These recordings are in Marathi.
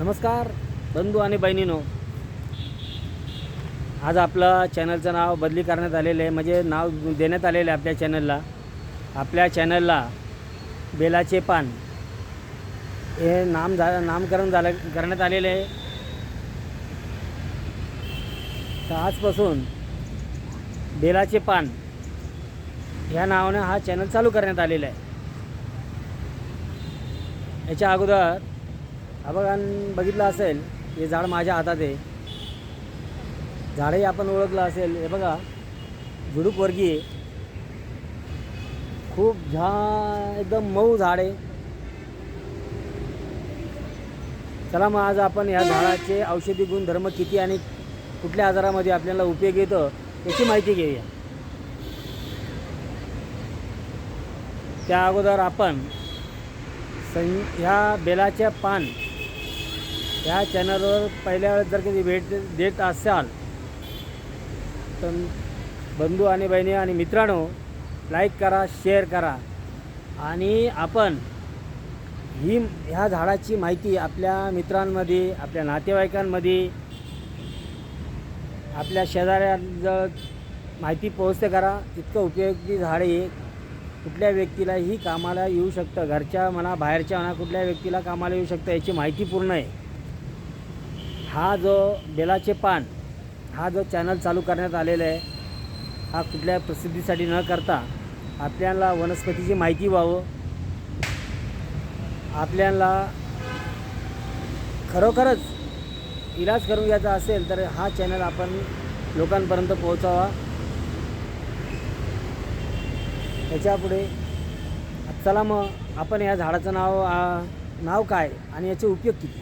नमस्कार बंधू आणि बहिणीनो. आज आपलं चॅनलचं नाव बदली करण्यात आलेलं आहे. म्हणजे नाव देण्यात आलेलं आहे आपल्या चॅनलला. आपल्या चॅनलला बेलाचे पान हे नाम झा नामकरण झालं करण्यात आलेलं आहे. तर आजपासून बेलाचे पान ह्या नावानं हा चॅनल चालू करण्यात आलेला आहे. याच्या अगोदर बघा बघितलं असेल हे झाड माझ्या हातात आहे. झाडही आपण ओळखलं असेल. हे बघा झुडूप वर्गीय खूप झा एकदम मऊ झाड आहे. चला मग आज आपण या झाडाचे औषधी गुणधर्म किती आणि कुठल्या आजारामध्ये आपल्याला उपयोग येतं याची माहिती घेऊया. त्या अगोदर आपण सं ह्या बेलाच्या पान ह्या चॅनलवर पहिल्या वेळेस जर कधी भेट देत असाल तर बंधू आणि बहिणी आणि मित्रांनो लाईक करा शेअर करा. आणि आपण ही ह्या झाडाची माहिती आपल्या मित्रांमध्ये आपल्या नातेवाईकांमध्ये आपल्या शेजाऱ्यांजवळ माहिती पोहोचते करा. इतकं उपयोगी झाड आहे कुठल्या व्यक्तीलाही कामाला येऊ शकतं. घरच्या म्हणा बाहेरच्या म्हणा कुठल्या व्यक्तीला कामाला येऊ शकतं याची माहिती पूर्ण आहे. हा जो बेलाचे पान हा जो चॅनल चालू करण्यात आलेला आहे हा कुठल्या प्रसिद्धीसाठी न करता आपल्याला वनस्पतीची माहिती व्हावं. आपल्याला खरोखरच इलाज करून घ्यायचा असेल तर हा चॅनल आपण लोकांपर्यंत पोहोचावा. याच्यापुढे चला मग आपण या झाडाचं नाव नाव काय आणि याचे उपयोग किती?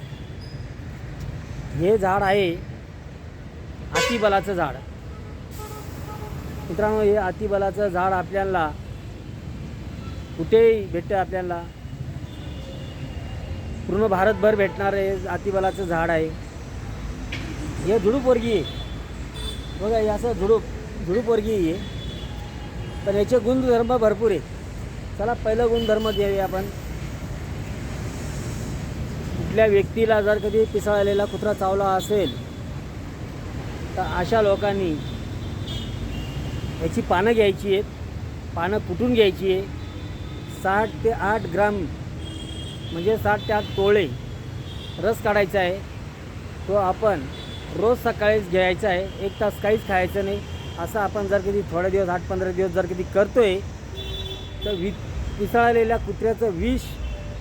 हे झाड आहे अतिबलाचं झाड. मित्रांनो हे अतिबलाचं झाड आपल्याला कुठेही भेटतं आपल्याला. पूर्ण भारतभर भेटणारं हे अतिबलाचं झाड आहे. हे झुडूपवर्गीय आहे. बघा हे असं झुडूप झुडूपवर्गीय आहे. पण याचे गुणधर्म भरपूर आहे चला पहिलं गुणधर्म घेऊया आपण. कुठल्या व्यक्तीला जर कधी पिसाळलेला कुत्रा चावला असेल तर अशा लोकांनी याची पानं घ्यायची आहेत. पानं कुटून घ्यायची आहे साठ ते आठ ग्राम म्हणजे साठ ते आठ तोळे रस काढायचा आहे. तो आपण रोज सकाळीच घ्यायचा आहे. एक तास काहीच खायचं नाही. असं आपण जर कधी थोडे दिवस आठ पंधरा दिवस जर कधी करतो आहे तर वि पिसाळलेल्या कुत्र्याचं विष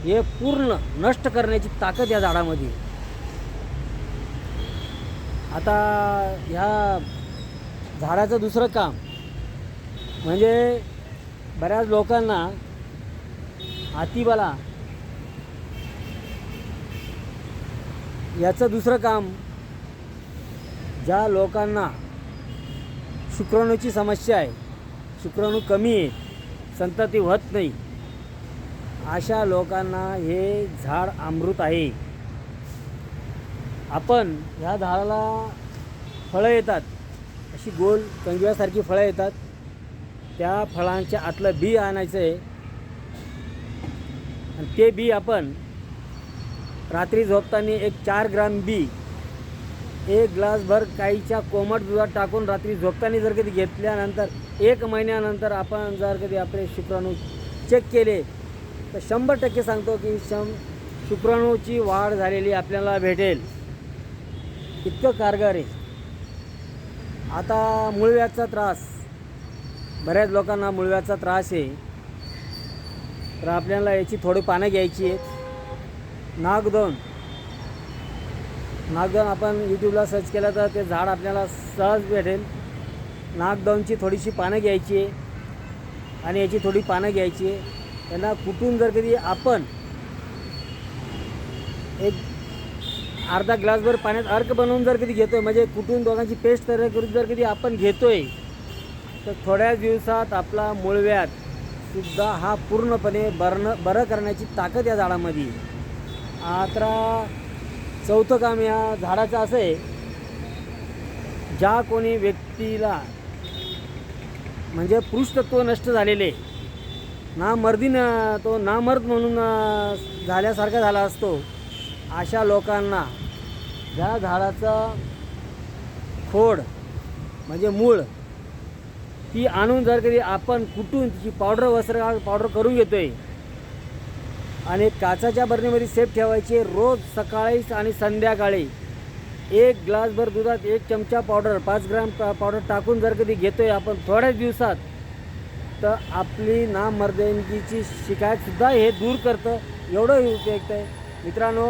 हे पूर्ण नष्ट करण्याची ताकद या झाडामध्ये आता ह्या झाडाचं दुसरं काम म्हणजे बऱ्याच लोकांना हातीबाला याचं दुसरं काम ज्या लोकांना शुक्राणूची समस्या आहे शुक्राणू कमी आहे संतती होत नाही अशा लोकांना हे झाड अमृत आहे. आपण ह्या झाडाला फळं येतात. अशी गोल कंजव्यासारखी फळं येतात. त्या फळांच्या आतलं बी आणायचं आहे. आणि ते बी आपण रात्री झोपताना एक चार ग्राम बी एक ग्लासभर काहीच्या कोमट दुधात टाकून रात्री झोपताना जर कधी घेतल्यानंतर एक महिन्यानंतर आपण जर कधी आपले शुक्राणू चेक केले तर शंभर टक्के सांगतो की शं शुक्राणूची वाढ झालेली आपल्याला भेटेल. इतकं कारगर आहे. आता मुळव्याचा त्रास. बऱ्याच लोकांना मुळव्याचा त्रास आहे. तर आपल्याला याची थोडी पानं घ्यायची आहेत. नागदोन. नागदोन आपण यूट्यूबला सर्च केलं तर ते झाड आपल्याला सहज भेटेल. नागदोनची थोडीशी पानं घ्यायची आहे. आणि याची थोडी पानं घ्यायची आहे. त्यांना कुठून जर कधी आपण एक अर्धा ग्लासभर पाण्यात अर्क बनवून जर कधी घेतो आहे म्हणजे कुठून दोघांची पेस्ट तयार करून जर कधी आपण घेतो आहे तर थोड्याच दिवसात आपला मूळव्याध सुद्धा हा पूर्णपणे बरणं बरं करण्याची ताकद या झाडामध्ये आता चौथं काम या झाडाचं असं आहे ज्या कोणी व्यक्तीला म्हणजे पुरुषतत्व नष्ट झालेले ना मर्दीनं तो नामर्द म्हणून झाल्यासारखा झाला असतो. अशा लोकांना ज्या झाडाचं खोड म्हणजे मूळ ती आणून जर कधी आपण कुटून तिची पावडर वस्त्र पावडर करून घेतोय आणि काचाच्या बरणीमध्ये सेफ ठेवायचे रोज सकाळी आणि संध्याकाळी एक ग्लासभर दुधात एक चमचा पावडर पाच ग्राम पावडर टाकून जर कधी घेतोय आपण थोड्याच दिवसात तर आपली नामर्दनगीची शिकायतसुद्धा हे दूर करतं एवढं उपयुक्त आहे. मित्रांनो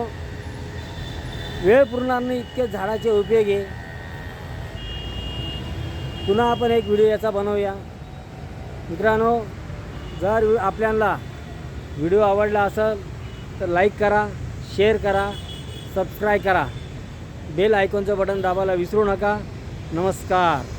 वेळ पुरणार नाही इतके झाडाचे उपयोग आहे. पुन्हा आपण एक व्हिडिओ याचा बनवूया. मित्रांनो जर आपल्याला व्हिडिओ आवडला असेल तर लाईक करा शेअर करा सबस्क्राईब करा. बेल आयकॉनचं बटन दाबायला विसरू नका. नमस्कार.